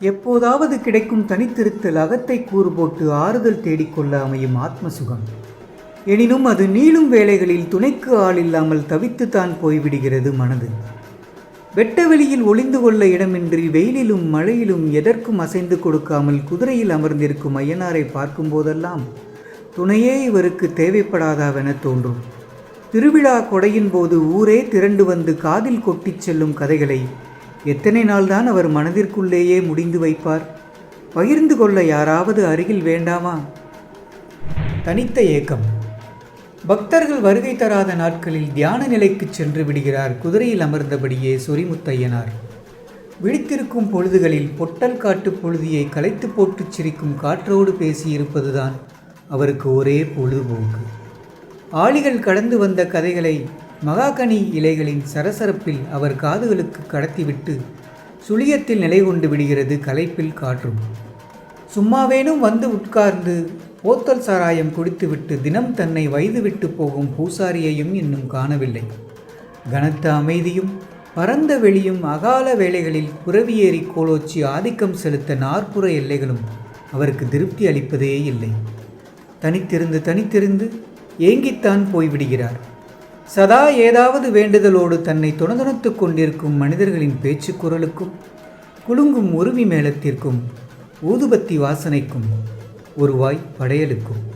எப்போதாவது கிடைக்கும் தனித்திருத்தல் அகத்தை கூறு போட்டு ஆறுதல் தேடிக்கொள்ள அமையும் ஆத்ம சுகம் எனினும் அது நீளும் வேளைகளில் துணைக்கு ஆள் இல்லாமல் தவித்துத்தான் போய்விடுகிறது மனது. வெட்ட வெளியில் ஒளிந்து கொள்ள இடமின்றி வெயிலிலும் மழையிலும் எதற்கும் அசைந்து கொடுக்காமல் குதிரையில் அமர்ந்திருக்கும் ஐயனாரை பார்க்கும்போதெல்லாம் துணையே இவருக்கு தேவைப்படாதாவென தோன்றும். திருவிழா கொடையின் போது ஊரே திரண்டு வந்து காதில் கொட்டிச் செல்லும் கதைகளை எத்தனை நாள்தான் அவர் மனதிற்குள்ளேயே முடிந்து வைப்பார்? பகிர்ந்து கொள்ள யாராவது அருகில் வேண்டாமா? தனித்த ஏக்கம். பக்தர்கள் வருகை தராத நாட்களில் தியான நிலைக்குச் சென்று விடுகிறார் குதிரையில் அமர்ந்தபடியே சொரிமுத்தையனார். விழித்திருக்கும் பொழுதுகளில் பொட்டல் காட்டு பொழுதியை களைத்து போட்டுச் சிரிக்கும் காற்றோடு பேசியிருப்பதுதான் அவருக்கு ஒரே பொழுதுபோக்கு. ஆளிகள் கடந்து வந்த கதைகளை மகாகனி இலைகளின் சரசரப்பில் அவர் காதுகளுக்கு கடத்திவிட்டு சுழியத்தில் நிலை கொண்டு விடுகிறது களைப்பில் காற்றும். சும்மாவேனும் வந்து உட்கார்ந்து போத்தல் சாராயம் குடித்துவிட்டு தினம் தன்னை வயதுவிட்டு போகும் பூசாரியையும் இன்னும் காணவில்லை. கனத்த அமைதியும் பரந்த வெளியும் அகால வேளைகளில் புறவியேறி கோலோச்சி ஆதிக்கம் செலுத்த நாற்புற எல்லைகளும் அவருக்கு திருப்தி அளிப்பதே இல்லை. தனித்திருந்து தனித்திருந்து ஏங்கித்தான் போய்விடுகிறார். சதா ஏதாவது வேண்டுதலோடு தன்னை துணதுணத்து கொண்டிருக்கும் மனிதர்களின் பேச்சு குரலுக்கும் குலுங்கும் உருவி மேளத்திற்கும் ஊதுபத்தி வாசனைக்கும் ஒருவாய் படையலுக்கும்.